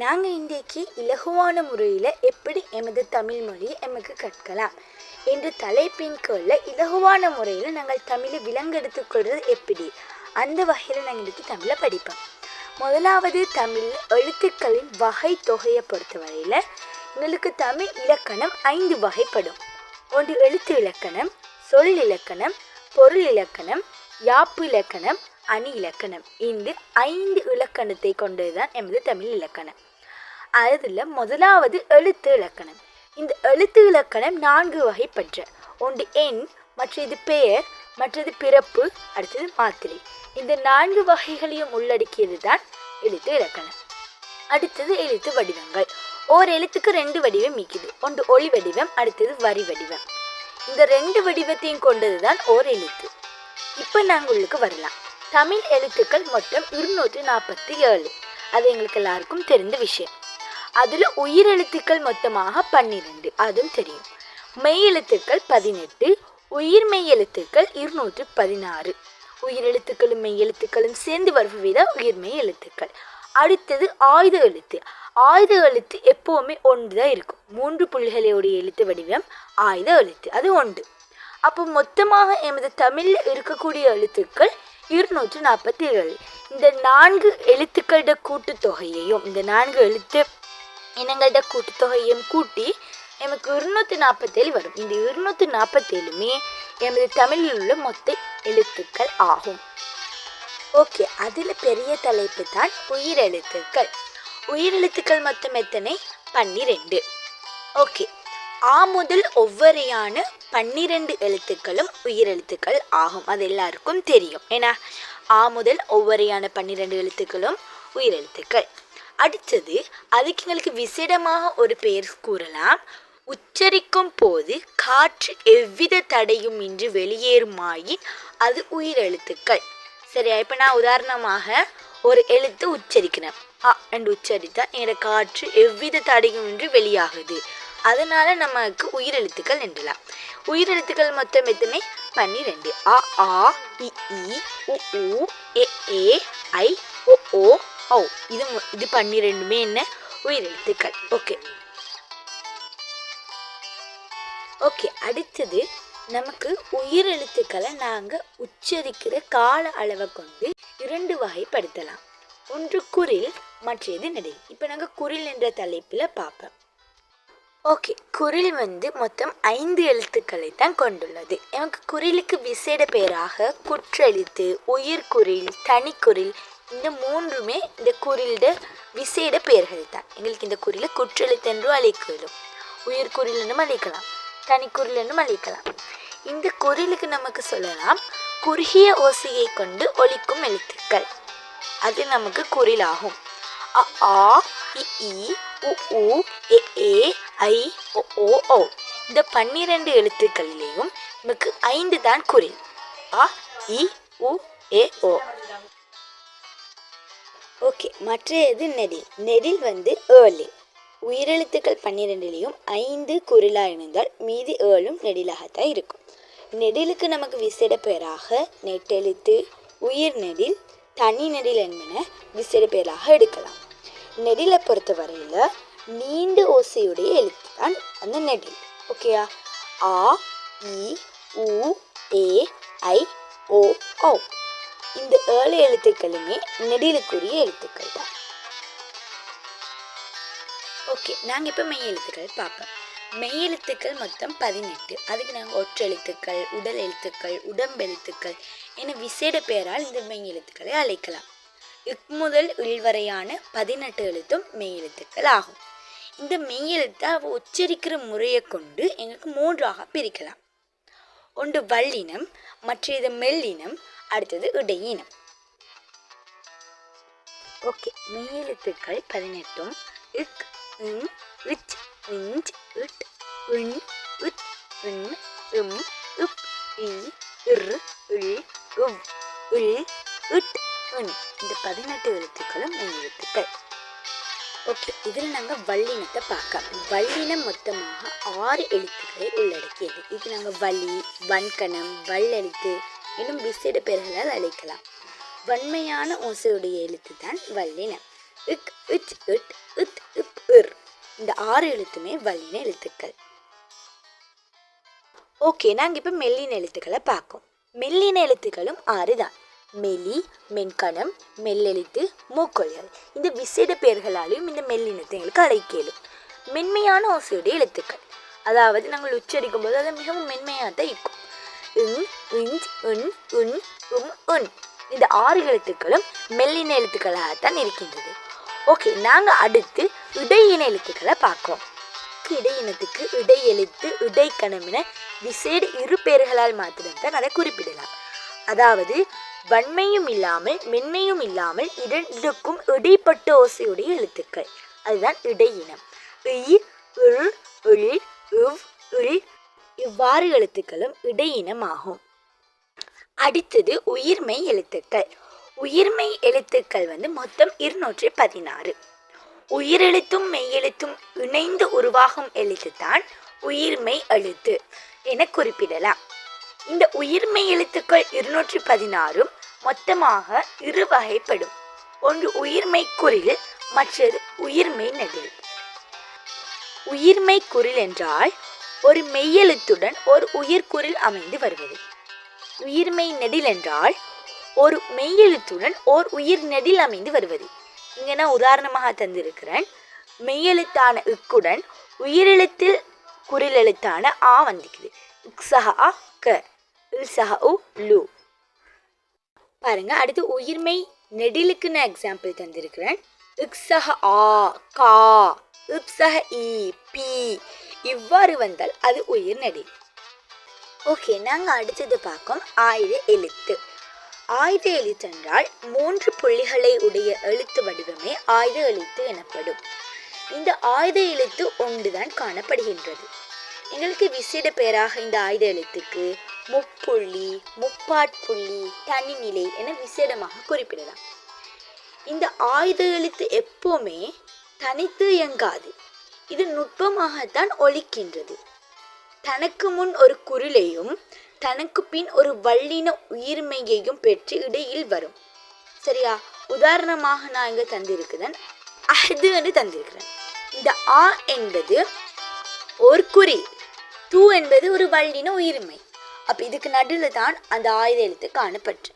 நாங்கள் இன்றைக்கு இலகுவான முறையில் எப்படி எமது தமிழ் மொழியை எமக்கு கற்கலாம் என்று தலைப்பின் கீழ இலகுவான முறையில் நாங்கள் தமிழை விலங்கெடுத்து கொள்வது எப்படி? அந்த வகையில் நாங்கள் இன்றைக்கு தமிழை படிப்போம். முதலாவது தமிழ் எழுத்துக்களின் வகை தொகையை பொறுத்தவரையில் எங்களுக்கு தமிழ் இலக்கணம் ஐந்து வகைப்படும். ஒன்று எழுத்து இலக்கணம் சொல் இலக்கணம் பொருள் இலக்கணம் யாப்பு இலக்கணம் அணி இலக்கணம். இந்த ஐந்து இலக்கணத்தை கொண்டதுதான் எமது தமிழ் இலக்கணம். அதில் முதலாவது எழுத்து இலக்கணம். இந்த எழுத்து இலக்கணம் நான்கு வகைப்பற்ற. ஒன்று எண் மற்றது பெயர் மற்றது பிறப்பு அடுத்தது மாத்திரை. இந்த நான்கு வகைகளையும் உள்ளடக்கியது தான் எழுத்து இலக்கணம். அடுத்தது எழுத்து வடிவங்கள். ஓர் எழுத்துக்கு ரெண்டு வடிவம் இருக்குது ஒன்று ஒளி வடிவம் அடுத்தது வரி வடிவம். இந்த ரெண்டு வடிவத்தையும் கொண்டது தான் ஓர் எழுத்து. இப்போ நாங்கள் உள்ளுக்கு வரலாம். தமிழ் எழுத்துக்கள் மொத்தம் இருநூற்றி நாற்பத்தி ஏழு. அது எங்களுக்கு எல்லாருக்கும் தெரிந்த விஷயம். அதில் உயிரெழுத்துக்கள் மொத்தமாக பன்னிரெண்டு. அதுவும் தெரியும். மெய் எழுத்துக்கள் பதினெட்டு உயிர் மெய் எழுத்துக்கள் இருநூற்று பதினாறு. உயிரெழுத்துக்களும் மெய் எழுத்துக்களும் சேர்ந்து வருவதை உயிர்மெய் எழுத்துக்கள். அடுத்தது ஆயுத எழுத்து. ஆயுத எழுத்து எப்போவுமே ஒன்று தான் இருக்கும். மூன்று புள்ளிகளோடைய எழுத்து வடிவம் ஆயுத எழுத்து. அது ஒன்று. அப்போ மொத்தமாக எமது தமிழில் இருக்கக்கூடிய எழுத்துக்கள் இருநூற்று நாற்பத்தி ஏழு இந்த நான்கு எழுத்துக்களோட கூட்டுத்தொகையையும் இந்த நான்கு எழுத்து இனங்களோட கூட்டுத்தொகையும் கூட்டி எமக்கு இருநூற்றி நாற்பத்தேழு வரும். இந்த இருநூற்றி நாற்பத்தேழுமே எமது தமிழில் உள்ள மொத்த எழுத்துக்கள் ஆகும். ஓகே அதில் பெரிய தலைப்பு தான் உயிரெழுத்துக்கள் உயிரெழுத்துக்கள் மொத்தம் எத்தனை? பன்னிரெண்டு. ஓகே ஆ முதல் ஒவ்வொரையான பன்னிரெண்டு எழுத்துக்களும் உயிரெழுத்துக்கள் ஆகும். அது எல்லாருக்கும் தெரியும். ஏன்னா ஆ முதல் ஒவ்வொரையான பன்னிரெண்டு எழுத்துக்களும் உயிரெழுத்துக்கள் அடுத்தது அதுக்கு எங்களுக்கு விசேடமாக ஒரு பெயர் கூறலாம். உச்சரிக்கும் போது காற்று எவ்வித தடையும் இன்றி வெளியேறுமாயின் அது உயிரெழுத்துக்கள். சரியா? இப்போ நான் உதாரணமாக ஒரு எழுத்து உச்சரிக்கிறேன். அ என்று உச்சரித்தா என்னோட காற்று எவ்வித தடையும் இன்றி வெளியாகுது. அதனால நமக்கு உயிரெழுத்துக்கள் என்றலாம். உயிரெழுத்துக்கள் மொத்தம் எத்தனை? பன்னிரெண்டு. அ ஆ இ உ ஏ ஐ ஓ ஓ இது இது பன்னிரெண்டுமே என்ன? உயிரெழுத்துக்கள் ஓகே. ஓகே அடுத்தது நமக்கு உயிரெழுத்துக்களை நாங்கள் உச்சரிக்கிற கால அளவை கொண்டு இரண்டு வகைப்படுத்தலாம். ஒன்று குரில் மற்றது நடை இப்போ நாங்கள் குரில் என்ற தலைப்பில் பார்ப்போம். ஓகே குரில் வந்து மொத்தம் ஐந்து எழுத்துக்களை தான் கொண்டுள்ளது. எனக்கு குரிலுக்கு விசேட பெயராக குற்றெழுத்து உயிர்குரில் தனிக்குரில் இந்த மூன்றுமே இந்த குரிலோட விசேட பெயர்கள் தான் எங்களுக்கு இந்த குரிலை குற்றெழுத்தென்றும் என்றும் உயிர் உயிர்குறில் அழைக்கலாம். தனிக்குறில் அழைக்கலாம். இந்த குரிலுக்கு நமக்கு சொல்லலாம் குறுகிய ஓசையை கொண்டு ஒழிக்கும் எழுத்துக்கள். அது நமக்கு குரிலாகும். அ ஆ இ உ எ ஏ ஐ ஒ ஓ ஓ. இந்த பன்னிரண்டு எழுத்துக்களிலேயும் நமக்கு ஐந்து தான் குரில். அ இ உ ஏ ஓ. ஓகே மற்ற இது நெடில்? நெடில் வந்து ஏழு உயிரெழுத்துக்கள் பன்னிரெண்டுலேயும் ஐந்து குரலாக இருந்தால் மீதி ஏழும் நெடிலாகத்தான் இருக்கும். நெடிலுக்கு நமக்கு விசேட பெயராக நெட்டெழுத்து உயிர் நெடில் தனி நெடில் என்பன விசேட பெயராக எடுக்கலாம். நெடிலை பொறுத்தவரையில் நீண்ட ஓசையுடைய எழுத்து தான் அந்த நெடில். ஓகேயா? ஆ இ உ ஏ ஐ ஓ ஓ இந்த ஏழு எழுத்துக்களுமே நெடிலுக்குரிய எழுத்துக்கள் தான். ஓகே நாங்கள் இப்போ மெய் எழுத்துக்கள் பார்ப்போம். மெய் எழுத்துக்கள் மொத்தம் பதினெட்டு. அதுக்கு நாங்கள் ஒற்றெழுத்துக்கள் உடல் எழுத்துக்கள் உடம்பு எழுத்துக்கள் என விசேட பெயரால் இந்த மெய் எழுத்துக்களை அழைக்கலாம். இக் முதல் உள்வரையான பதினெட்டு எழுத்தும் மெய் எழுத்துக்கள் ஆகும். இந்த மெய் எழுத்தை அவ உச்சரிக்கிற முறையை கொண்டு எங்களுக்கு மூன்றாக பிரிக்கலாம். ஒன்று வல்லினம் மற்றது மெல்லினம் அடுத்தது இடையினம். ஓகே மெய்யெழுத்துக்கள் பதினெட்டும் இக் இங் இச் இஞ்ச் இட் இன் இட் இன் இம் இப் இ இர் இல் இவ் இல் இட் இன். இந்த பதினெட்டு எழுத்துக்களும் மெய்யெழுத்துக்கள் ஓகே இதில் நாங்கள் வல்லினத்தை பார்க்க வல்லினம் மொத்தமாக ஆறு எழுத்துக்களை உள்ளடக்கியது. இது நாங்கள் வலி வன்கணம் வல்லெழுத்து இன்னும் விசேட பெயர்களால் அழைக்கலாம். வன்மையான ஓசையுடைய எழுத்து தான் வல்லினம் இக் இச் இட் இத் இப் இர். இந்த ஆறு எழுத்துமே வல்லின எழுத்துக்கள். ஓகே நாங்கள் இப்போ மெல்லின எழுத்துக்களை பார்க்கோம். மெல்லின எழுத்துக்களும் ஆறு தான் மெலி மென்கணம் மெல்லெழுத்து மூக்கொழிகள் இந்த விசேட பெயர்களாலையும் இந்த மெல்லினத்தை எங்களுக்கு அழைக்கலும் மென்மையான ஓசையுடைய எழுத்துக்கள். அதாவது நாங்கள் உச்சரிக்கும் போது அது மிகவும் மென்மையாக தான் இருக்கும். இங் உன் உன் உம் உன். இந்த ஆறு எழுத்துக்களும் மெல்லின எழுத்துக்களாகத்தான் இருக்கின்றது. ஓகே நாங்கள் அடுத்து இடையின எழுத்துக்களை பார்க்குறோம். இடையினத்துக்கு இடை எழுத்து இடைக்கணம் என விசேட இரு பெயர்களால் மாத்திரம்தான் அதை குறிப்பிடலாம். அதாவது வன்மையும் இல்லாமல் மென்மையும் இல்லாமல் இரண்டுக்கும் இடைப்பட்ட ஓசையுடைய எழுத்துக்கள். அதுதான் இடையினம். இ இல் இல் இவ் இல் இவ்வாறு எழுத்துக்களும் இடையினம் ஆகும் அடுத்தது உயிர்மை எழுத்துக்கள். உயிர்மை எழுத்துக்கள் வந்து மொத்தம் இருநூற்றி பதினாறு. உயிரெழுத்தும் மெய்யெழுத்தும் இணைந்து உருவாகும் எழுத்து தான் உயிர்மை எழுத்து என குறிப்பிடலாம். இந்த உயிர்மை எழுத்துக்கள் இருநூற்றி பதினாறும் மொத்தமாக இரு வகைப்படும். ஒன்று உயிர்மெய் குரில் மற்றது உயிர்மை நெடில் உயிர்மெய் குரில் என்றால் ஒரு மெய்யெழுத்துடன் ஒரு உயிர்குறில் அமைந்து வருவது. உயிர்மெய் நெடில் என்றால் ஒரு மெய்யெழுத்துடன் ஓர் உயிர் நெடில் அமைந்து வருவது. இங்கே நான் உதாரணமாக தந்திருக்கிறேன். மெய்யெழுத்தான இக்குடன் உயிரெழுத்தில் குறில் எழுத்தான ஆ வந்திக்குது. இக்ஸஹா க இல்சஹ உ லு. பாருங்க அடுத்து உயிர்மை நெடிலுக்கு நான் எக்ஸாம்பிள் தந்திருக்கிறேன் இக்ஸஹ ஆ கா இப்சஹ இ பி. இவ்வாறு வந்தால் அது உயிர் நெடில் ஓகே நாங்கள் அடுத்தது பார்க்கோம் ஆயுத எழுத்து. ஆயுத எழுத்து என்றால் மூன்று புள்ளிகளை உடைய எழுத்து வடிவமே ஆயுத எழுத்து எனப்படும். இந்த ஆயுத எழுத்து ஒன்றுதான் காணப்படுகின்றது. எங்களுக்கு விசேட பெயராக இந்த ஆயுத எழுத்துக்கு முப்புள்ளி முப்பாட்புள்ளி தனிநிலை என விசேடமாக குறிப்பிடலாம். இந்த ஆயுத எழுத்து எப்போவுமே தனித்து இயங்காது. இது நுட்பமாகத்தான் ஒழிக்கின்றது தனக்கு முன் ஒரு குருளையும் தனக்கு பின் ஒரு வல்லின உயிர்மையையும் பெற்று இடையில் வரும். சரியா? உதாரணமாக நான் இங்கே தந்திருக்கிறேன். அஹது என்று தந்திருக்கிறேன். இந்த ஆ என்பது ஒரு குறி தூ என்பது ஒரு வல்லின உயிர்மை அப்போ இதுக்கு நடுவில் தான் அந்த ஆயுத எழுத்து காணப்பட்டு.